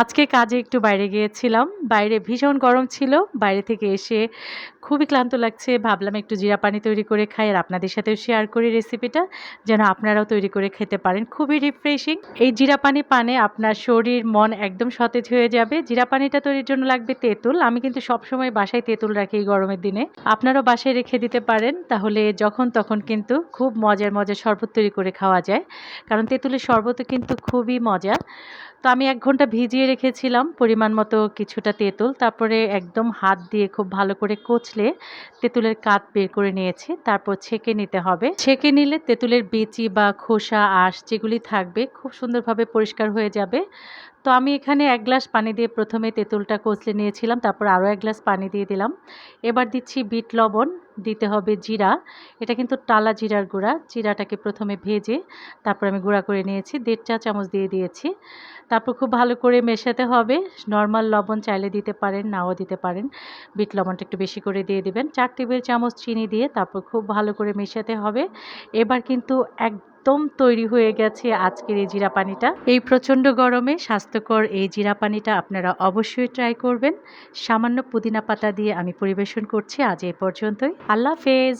আজকে কাজে একটু বাইরে গিয়েছিলাম। বাইরে ভীষণ গরম ছিল। বাইরে থেকে এসে খুবই ক্লান্ত লাগছে। ভাবলাম একটু জিরা পানি তৈরি করে খাই আর আপনাদের সাথেও শেয়ার করি রেসিপিটা যেন আপনারাও তৈরি করে খেতে পারেন। খুবই রিফ্রেশিং এই জিরা পানি পানে আপনার শরীর, মন একদম সতেজ হয়ে যাবে। জিরা পানিটা তৈরির জন্য লাগবে তেঁতুল। আমি কিন্তু সবসময় বাসায় তেঁতুল রাখি এই গরমের দিনে। আপনারাও বাসায় রেখে দিতে পারেন। তাহলে যখন তখন কিন্তু খুব মজার মজার শরবত তৈরি করে খাওয়া যায়। কারণ তেঁতুলের শরবতও কিন্তু খুবই মজা তো আমি এক ঘণ্টা ভিজিয়ে রেখেছিলাম পরিমাণ মতো কিছুটা তেঁতুল। তারপরে একদম হাত দিয়ে খুব ভালো করে কচলে তেঁতুলের কাত বের করে নিয়েছি। তারপর ছেঁকে নিতে হবে। ছেঁকে নিলে তেঁতুলের বেচি বা খোসা, আঁশ যেগুলি থাকবে খুব সুন্দরভাবে পরিষ্কার হয়ে যাবে। তো আমি এখানে এক গ্লাস পানি দিয়ে প্রথমে তেঁতুলটা কচলে নিয়েছিলাম, তারপর আরও এক গ্লাস পানি দিয়ে দিলাম। এবার দিচ্ছি বিট লবণ, দিতে হবে জিরা। এটা কিন্তু টালা জিরার গুঁড়া, জিরাটাকে প্রথমে ভেজে তারপর আমি গুঁড়া করে নিয়েছি, দেড় চা চামচ দিয়ে দিয়েছি। তারপর খুব ভালো করে মেশাতে হবে, নর্মাল লবণ চাইলে দিতে পারেন, নাও দিতে পারেন। বিট লবণটা একটু বেশি করে দিয়ে দিবেন। চার টেবিল চামচ চিনি দিয়ে তারপর খুব ভালো করে মেশাতে হবে। এবার কিন্তু একদম তৈরি হয়ে গেছে আজকের এই জিরা পানিটা এই প্রচণ্ড গরমে স্বাস্থ্যকর এই জিরা পানিটা আপনারা অবশ্যই ট্রাই করবেন। সামান্য পুদিনা পাতা দিয়ে আমি পরিবেশন করছি আজ এই পর্যন্তই। আল্লাহ হাফেজ!